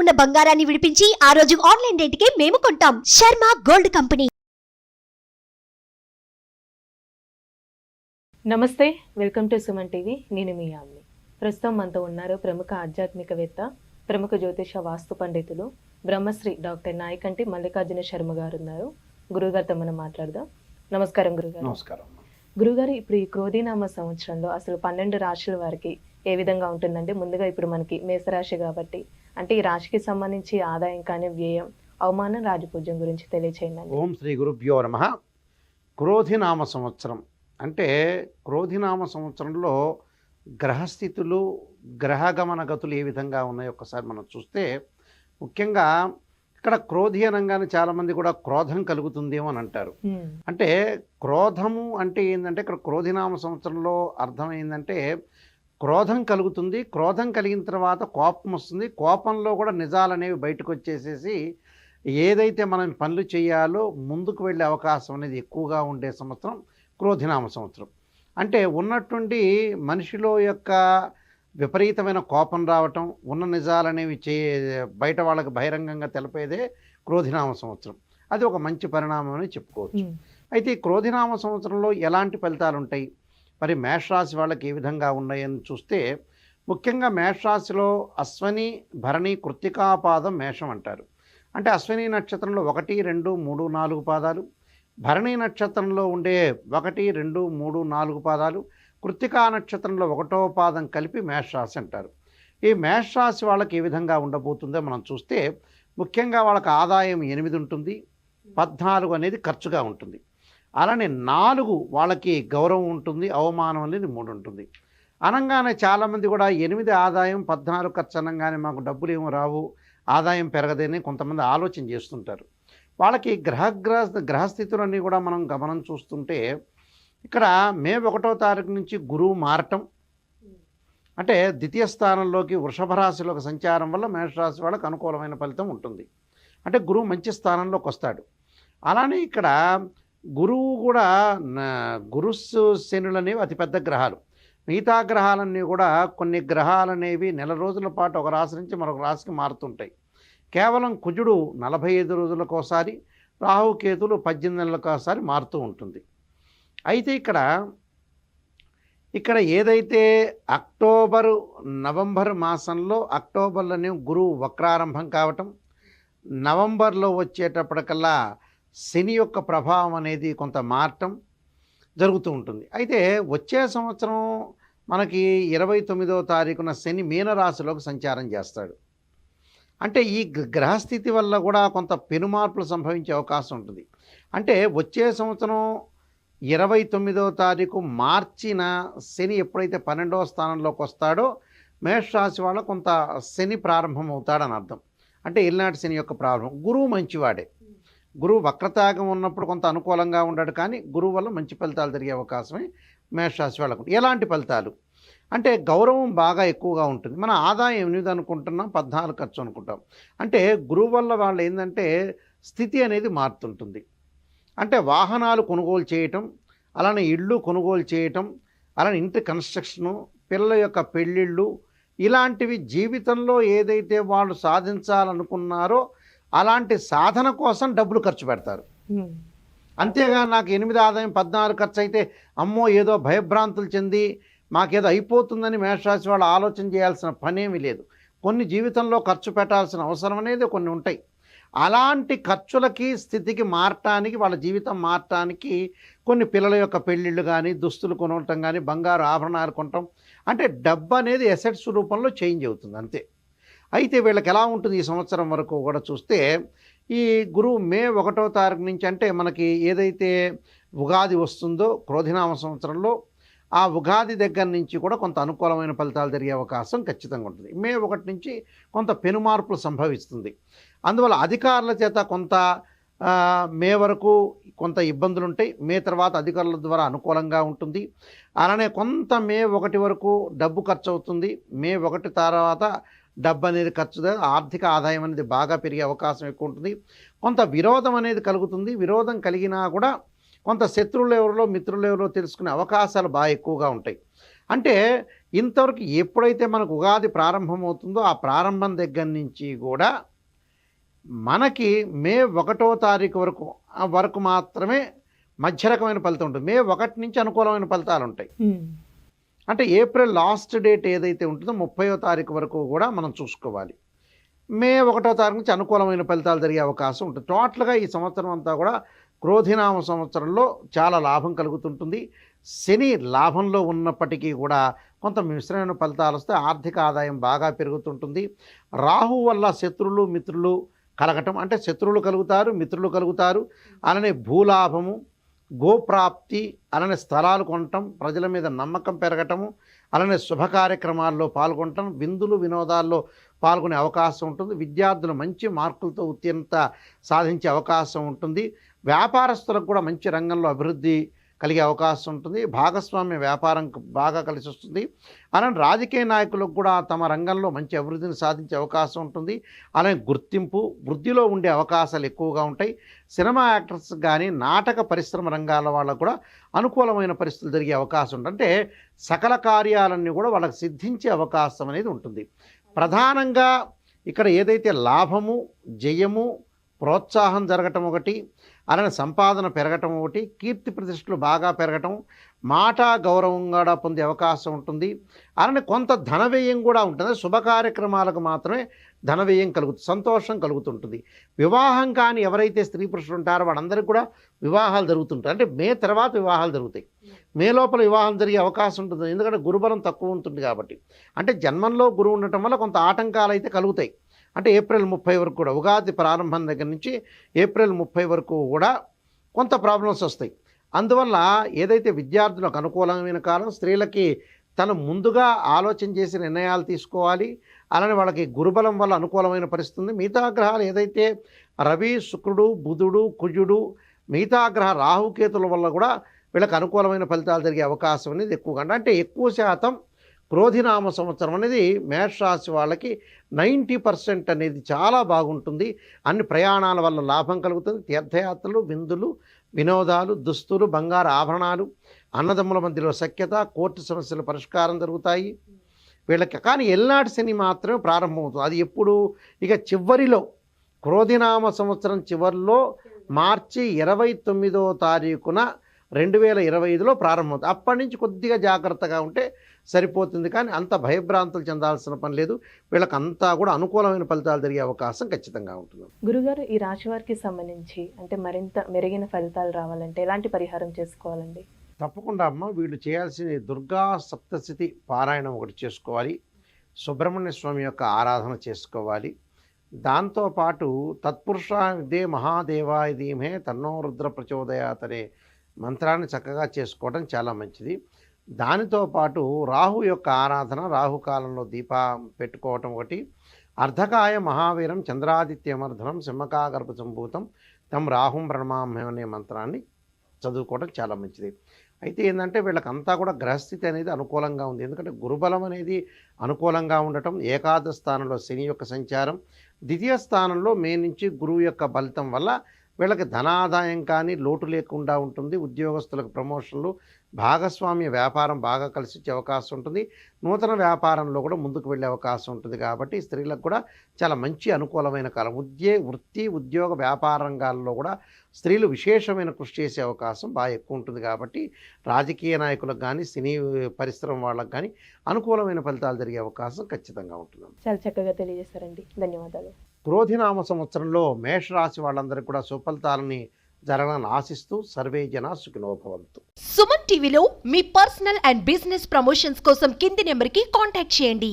ఉన్న బంగారాన్ని విడిపించి ఆ రోజు ఆన్లైన్ రేటుకే మేము కొంటాం. Sharma gold company. నమస్తే వెల్కమ్ టు సుమన్ టీవీ. నేను మీ ఆమ్ని ప్రస్తుతం మనతో ఉన్నారు ప్రముఖ ఆధ్యాత్మికవేత్త ప్రముఖ జ్యోతిష వాస్తు పండితులు బ్రహ్మశ్రీ డాక్టర్ నాయకంటి మల్లికార్జున శర్మ గారు ఉన్నారు గురుగారితో మనం మాట్లాడదాం. నమస్కారం గురుగారు. నమస్కారం. గురుగారు ఇప్పుడు ఈ క్రోధీనామ సంవత్సరంలో అసలు పన్నెండు రాశుల వారికి ఏ విధంగా ఉంటుందంటే ముందుగా ఇప్పుడు మనకి మేషరాశి కాబట్టి అంటే ఈ రాశికి సంబంధించి ఆదాయం కానీ వ్యయం అవమానం రాజపూజ్యం గురించి తెలియచేయండి. ఓం శ్రీ గురుభ్యో నమ. క్రోధినామ సంవత్సరం. అంటే క్రోధినామ సంవత్సరంలో గ్రహస్థితులు గ్రహగమన గతులు ఏ విధంగా ఉన్నాయో ఒక్కసారి మనం చూస్తే ముఖ్యంగా ఇక్కడ క్రోధి అనగానే చాలామంది కూడా క్రోధం కలుగుతుందేమో అని అంటారు. అంటే క్రోధము అంటే ఏంటంటే ఇక్కడ క్రోధినామ సంవత్సరంలో అర్థం ఏంటంటే క్రోధం కలుగుతుంది. క్రోధం కలిగిన తర్వాత కోపం వస్తుంది. కోపంలో కూడా నిజాలు అనేవి బయటకు వచ్చేసేసి ఏదైతే మనం పనులు చేయాలో ముందుకు వెళ్ళే అవకాశం అనేది ఎక్కువగా ఉండే సంవత్సరం క్రోధినామ సంవత్సరం. అంటే ఉన్నటువంటి మనిషిలో యొక్క విపరీతమైన కోపం రావటం ఉన్న నిజాలనేవి చే బయట వాళ్ళకి బహిరంగంగా తెలిపేదే క్రోధినామ సంవత్సరం. అది ఒక మంచి పరిణామం అని చెప్పుకోవచ్చు అయితే ఈ క్రోధినామ సంవత్సరంలో ఎలాంటి ఫలితాలు ఉంటాయి మరి మేషరాశి వాళ్ళకి ఏ విధంగా ఉన్నాయని చూస్తే ముఖ్యంగా మేషరాశిలో అశ్వని భరణి కృత్తికాపాదం మేషం అంటారు. అంటే అశ్విని నక్షత్రంలో ఒకటి రెండు మూడు నాలుగు పాదాలు భరణి నక్షత్రంలో ఉండే ఒకటి రెండు మూడు నాలుగు పాదాలు కృత్తికా నక్షత్రంలో ఒకటో పాదం కలిపి మేషరాశి అంటారు. ఈ మేషరాశి వాళ్ళకి ఏ విధంగా ఉండబోతుందో మనం చూస్తే ముఖ్యంగా వాళ్ళకి ఆదాయం ఎనిమిది ఉంటుంది పద్నాలుగు అనేది ఖర్చుగా ఉంటుంది. అలానే నాలుగు వాళ్ళకి గౌరవం ఉంటుంది అవమానం అనేది మూడు ఉంటుంది. అనగానే చాలామంది కూడా ఎనిమిది ఆదాయం పద్నాలుగు ఖర్చు అనగానే మాకు డబ్బులు ఏమో రావు ఆదాయం పెరగదని కొంతమంది ఆలోచన చేస్తుంటారు. వాళ్ళకి గ్రహగ్రహ గ్రహస్థితులన్నీ కూడా మనం గమనం చూస్తుంటే ఇక్కడ మే ఒకటో తారీఖు నుంచి గురువు మారటం అంటే ద్వితీయ స్థానంలోకి వృషభ రాశిలోకి సంచారం వల్ల మేషరాశి వాళ్ళకి అనుకూలమైన ఫలితం ఉంటుంది. అంటే గురువు మంచి స్థానంలోకి వస్తాడు. అలానే ఇక్కడ గురువు కూడా న- గురు శనులు అనేవి అతిపెద్ద గ్రహాలు. మిగతా గ్రహాలన్నీ కూడా కొన్ని గ్రహాలు అనేవి నెల రోజుల పాటు ఒక రాశి నుంచి మరొక రాశికి మారుతుంటాయి. కేవలం కుజుడు నలభై ఐదు రోజులకోసారి రాహుకేతులు పద్దెనిమిది నెలలకోసారి ఒకసారి మారుతూ ఉంటుంది. అయితే ఇక్కడ ఇక్కడ ఏదైతే అక్టోబరు నవంబర్ మాసంలో అక్టోబర్లోనే గురువు వక్రారంభం కావటం నవంబర్లో వచ్చేటప్పటికల్లా శని యొక్క ప్రభావం అనేది కొంత మారటం జరుగుతూ ఉంటుంది. అయితే వచ్చే సంవత్సరం మనకి ఇరవై తొమ్మిదవ తారీఖున శని మీనరాశిలోకి సంచారం చేస్తాడు. అంటే ఈ గ్రహస్థితి వల్ల కూడా కొంత పెనుమార్పులు సంభవించే అవకాశం ఉంటుంది. అంటే వచ్చే సంవత్సరం ఇరవై తొమ్మిదవ తారీఖు మార్చిన శని ఎప్పుడైతే పన్నెండవ స్థానంలోకి వస్తాడో మేషరాశి వాళ్ళ కొంత శని ప్రారంభం అవుతాడని అర్థం. అంటే ఇల్నాటి శని యొక్క ప్రారంభం. గురువు మంచివాడే. గురువు వక్రతాగం ఉన్నప్పుడు కొంత అనుకూలంగా ఉండడు కానీ గురువు వల్ల మంచి ఫలితాలు జరిగే అవకాశమే మేషరాశి వాళ్ళకు. ఎలాంటి ఫలితాలు? అంటే గౌరవం బాగా ఎక్కువగా ఉంటుంది. మన ఆదాయం ఎనిమిది అనుకుంటున్నాం పద్నాలుగు ఖర్చు అనుకుంటాం. అంటే గురువు వల్ల వాళ్ళు ఏంటంటే స్థితి అనేది మారుతుంటుంది. అంటే వాహనాలు కొనుగోలు చేయటం అలానే ఇళ్ళు కొనుగోలు చేయటం అలానే ఇంటి కన్స్ట్రక్షను పిల్లల యొక్క పెళ్ళిళ్ళు ఇలాంటివి జీవితంలో ఏదైతే వాళ్ళు సాధించాలనుకున్నారో అలాంటి సాధన కోసం డబ్బులు ఖర్చు పెడతారు. అంతేగా నాకు ఎనిమిది ఆదాయం పద్నాలుగు ఖర్చు అయితే అమ్మో ఏదో భయభ్రాంతులు చెంది మాకేదో అయిపోతుందని మేషరాశి వాళ్ళు ఆలోచన చేయాల్సిన పనేమీ లేదు. కొన్ని జీవితంలో ఖర్చు పెట్టాల్సిన అవసరం అనేది కొన్ని ఉంటాయి. అలాంటి ఖర్చులకి స్థితికి మారటానికి వాళ్ళ జీవితం మారటానికి కొన్ని పిల్లల యొక్క పెళ్ళిళ్ళు కానీ దుస్తులు కొనటం కానీ బంగారు ఆభరణాలు కొనటం అంటే డబ్బు అనేది ఎసెట్స్ రూపంలో చేంజ్ అవుతుంది అంతే. అయితే వీళ్ళకి ఎలా ఉంటుంది ఈ సంవత్సరం వరకు కూడా చూస్తే ఈ గురువు మే ఒకటో తారీఖు నుంచి అంటే మనకి ఏదైతే ఉగాది వస్తుందో క్రోధినామ సంవత్సరంలో ఆ ఉగాది దగ్గర నుంచి కూడా కొంత అనుకూలమైన ఫలితాలు జరిగే అవకాశం ఖచ్చితంగా ఉంటుంది. మే ఒకటి నుంచి కొంత పెనుమార్పులు సంభవిస్తుంది. అందువల్ల అధికారుల చేత కొంత మే వరకు కొంత ఇబ్బందులు ఉంటాయి. మే తర్వాత అధికారుల ద్వారా అనుకూలంగా ఉంటుంది. అలానే కొంత మే ఒకటి వరకు డబ్బు ఖర్చు అవుతుంది. మే ఒకటి తర్వాత డబ్బు అనేది ఖర్చు ఆర్థిక ఆదాయం అనేది బాగా పెరిగే అవకాశం ఎక్కువ ఉంటుంది కొంత విరోధం అనేది కలుగుతుంది. విరోధం కలిగినా కూడా కొంత శత్రువులు ఎవరిలో మిత్రులు ఎవరో తెలుసుకునే అవకాశాలు బాగా ఎక్కువగా ఉంటాయి. అంటే ఇంతవరకు ఎప్పుడైతే మనకు ఉగాది ప్రారంభమవుతుందో ఆ ప్రారంభం దగ్గర నుంచి కూడా మనకి మే ఒకటో తారీఖు వరకు వరకు మాత్రమే మధ్య రకమైన ఫలితం ఉంటుంది. మే ఒకటి నుంచి అనుకూలమైన ఫలితాలు ఉంటాయి. అంటే ఏప్రిల్ లాస్ట్ డేట్ ఏదైతే ఉంటుందో ముప్పయో తారీఖు వరకు కూడా మనం చూసుకోవాలి. మే ఒకటో తారీఖు నుంచి అనుకూలమైన ఫలితాలు జరిగే అవకాశం ఉంటుంది. టోటల్గా ఈ సంవత్సరం అంతా కూడా క్రోధినామ సంవత్సరంలో చాలా లాభం కలుగుతుంటుంది. శని లాభంలో ఉన్నప్పటికీ కూడా కొంత మిశ్రమైన ఫలితాలు వస్తే ఆర్థిక ఆదాయం బాగా పెరుగుతుంటుంది. రాహు వల్ల శత్రులు మిత్రులు కలగటం అంటే శత్రువులు కలుగుతారు మిత్రులు కలుగుతారు. అలానే భూలాభము గోప్రాప్తి అలానే స్థలాలు కొనటం ప్రజల మీద నమ్మకం పెరగటము అలానే శుభ కార్యక్రమాల్లో పాల్గొనటం విందులు వినోదాల్లో పాల్గొనే అవకాశం ఉంటుంది. విద్యార్థులు మంచి మార్కులతో ఉత్తీర్ణత సాధించే అవకాశం ఉంటుంది. వ్యాపారస్తులకు కూడా మంచి రంగంలో అభివృద్ధి కలిగే అవకాశం ఉంటుంది. భాగస్వామ్య వ్యాపారం బాగా కలిసి వస్తుంది. అలానే రాజకీయ నాయకులకు కూడా తమ రంగంలో మంచి అభివృద్ధిని సాధించే అవకాశం ఉంటుంది. అలానే గుర్తింపు వృద్ధిలో ఉండే అవకాశాలు ఎక్కువగా ఉంటాయి. సినిమా యాక్టర్స్ కానీ నాటక పరిశ్రమ రంగాల వాళ్ళకు కూడా అనుకూలమైన పరిస్థితులు జరిగే అవకాశం ఉంటుంది. అంటే సకల కార్యాలన్నీ కూడా వాళ్ళకి సిద్ధించే అవకాశం అనేది ఉంటుంది. ప్రధానంగా ఇక్కడ ఏదైతే లాభము జయము ప్రోత్సాహం జరగటం ఒకటి అలానే సంపాదన పెరగటం ఒకటి కీర్తి ప్రతిష్టలు బాగా పెరగటం మాట గౌరవం కూడా పొందే అవకాశం ఉంటుంది. అలానే కొంత ధన వ్యయం కూడా ఉంటుంది. శుభ కార్యక్రమాలకు మాత్రమే ధన వ్యయం కలుగుతుంది సంతోషం కలుగుతుంటుంది. వివాహం కాని ఎవరైతే స్త్రీ పురుషులు ఉంటారో వాళ్ళందరికీ కూడా వివాహాలు జరుగుతుంటాయి. అంటే మే తర్వాత వివాహాలు జరుగుతాయి. మే లోపల వివాహం జరిగే అవకాశం ఉంటుంది. ఎందుకంటే గురుబలం తక్కువ ఉంటుంది కాబట్టి. అంటే జన్మంలో గురువు ఉండటం వల్ల కొంత ఆటంకాలు అయితే కలుగుతాయి. అంటే ఏప్రిల్ ముప్పై వరకు కూడా ఉగాది ప్రారంభం దగ్గర నుంచి ఏప్రిల్ ముప్పై వరకు కూడా కొంత ప్రాబ్లమ్స్ వస్తాయి. అందువల్ల ఏదైతే విద్యార్థులకు అనుకూలమైన కాలం స్త్రీలకి తను ముందుగా ఆలోచన చేసి నిర్ణయాలు తీసుకోవాలి. అలానే వాళ్ళకి గురుబలం వల్ల అనుకూలమైన పరిస్థితి ఉంది. మిగతా గ్రహాలు ఏదైతే రవి శుక్రుడు బుధుడు కుజుడు మిగతా గ్రహ రాహుకేతుల వల్ల కూడా వీళ్ళకి అనుకూలమైన ఫలితాలు జరిగే అవకాశం అనేది ఎక్కువగా అంటే ఎక్కువ శాతం క్రోధినామ సంవత్సరం అనేది మేషరాశి వాళ్ళకి నైంటీ పర్సెంట్ అనేది చాలా బాగుంటుంది. అన్ని ప్రయాణాల వల్ల లాభం కలుగుతుంది. తీర్థయాత్రలు విందులు వినోదాలు దుస్తులు బంగారు ఆభరణాలు అన్నదమ్ముల మధ్యలో సఖ్యత కోర్టు సమస్యల పరిష్కారం జరుగుతాయి. వీళ్ళకి కానీ ఎల్నాటి శని మాత్రమే ప్రారంభమవుతుంది. అది ఎప్పుడు? ఇక చివరిలో క్రోధినామ సంవత్సరం చివరిలో మార్చి ఇరవై తొమ్మిదో తారీఖున రెండు వేల ఇరవై ఐదులో ప్రారంభమవుతుంది. అప్పటి నుంచి కొద్దిగా జాగ్రత్తగా ఉంటే సరిపోతుంది. కానీ అంత భయభ్రాంతులు చెందాల్సిన పని లేదు. వీళ్ళకి అంతా కూడా అనుకూలమైన ఫలితాలు జరిగే అవకాశం ఖచ్చితంగా ఉంటుంది. గురుగారు ఈ రాశి వారికి సంబంధించి అంటే మరింత మెరుగైన ఫలితాలు రావాలంటే ఎలాంటి పరిహారం చేసుకోవాలండి? తప్పకుండా అమ్మ. వీళ్ళు చేయాల్సిన దుర్గా సప్తశతి పారాయణం ఒకటి చేసుకోవాలి. సుబ్రహ్మణ్య స్వామి యొక్క ఆరాధన చేసుకోవాలి. దాంతోపాటు తత్పురుష విదే మహాదేవాయ ధీమే తన్నో రుద్ర ప్రచోదయాత్ అనే మంత్రాన్ని చక్కగా చేసుకోవడం చాలా మంచిది. దానితో పాటు రాహు యొక్క ఆరాధన రాహు కాలంలో దీపం పెట్టుకోవటం ఒకటి. అర్ధకాయ మహావీరం చంద్రాదిత్యమర్ధనం సింహకాగర్భ సంభూతం తమ రాహుం ప్రణమామ్యం అనే మంత్రాన్ని చదువుకోవడం చాలా మంచిది. అయితే ఏంటంటే వీళ్ళకంతా కూడా గ్రహస్థితి అనేది అనుకూలంగా ఉంది. ఎందుకంటే గురుబలం అనేది అనుకూలంగా ఉండటం ఏకాదశ స్థానంలో శని యొక్క సంచారం ద్వితీయ స్థానంలో మే నుంచి గురువు యొక్క ఫలితం వల్ల వీళ్ళకి ధనాదాయం కానీ లోటు లేకుండా ఉంటుంది. ఉద్యోగస్తులకు ప్రమోషన్లు భాగస్వామ్య వ్యాపారం బాగా కలిసి వచ్చే అవకాశం ఉంటుంది. నూతన వ్యాపారంలో కూడా ముందుకు వెళ్ళే అవకాశం ఉంటుంది కాబట్టి స్త్రీలకు కూడా చాలా మంచి అనుకూలమైన కాలం. ఉద్యే వృత్తి ఉద్యోగ వ్యాపార రంగాల్లో కూడా స్త్రీలు విశేషమైన కృషి చేసే అవకాశం బాగా ఎక్కువ ఉంటుంది కాబట్టి రాజకీయ నాయకులకు కానీ సినీ పరిశ్రమ వాళ్ళకు కానీ అనుకూలమైన ఫలితాలు జరిగే అవకాశం ఖచ్చితంగా ఉంటుంది. చాలా చక్కగా తెలియజేశారండి. ధన్యవాదాలు. క్రోధినామ సంవత్సరంలో మేషరాశి వాళ్ళందరికీ కూడా సుఫలితాలని జరగాలని ఆశిస్తూ సర్వే జన సుఖినోభవంతు. సుమన్ టీవీలో మీ పర్సనల్ అండ్ బిజినెస్ ప్రమోషన్స్ కోసం కింది నెంబర్కి కాంటాక్ట్ చేయండి.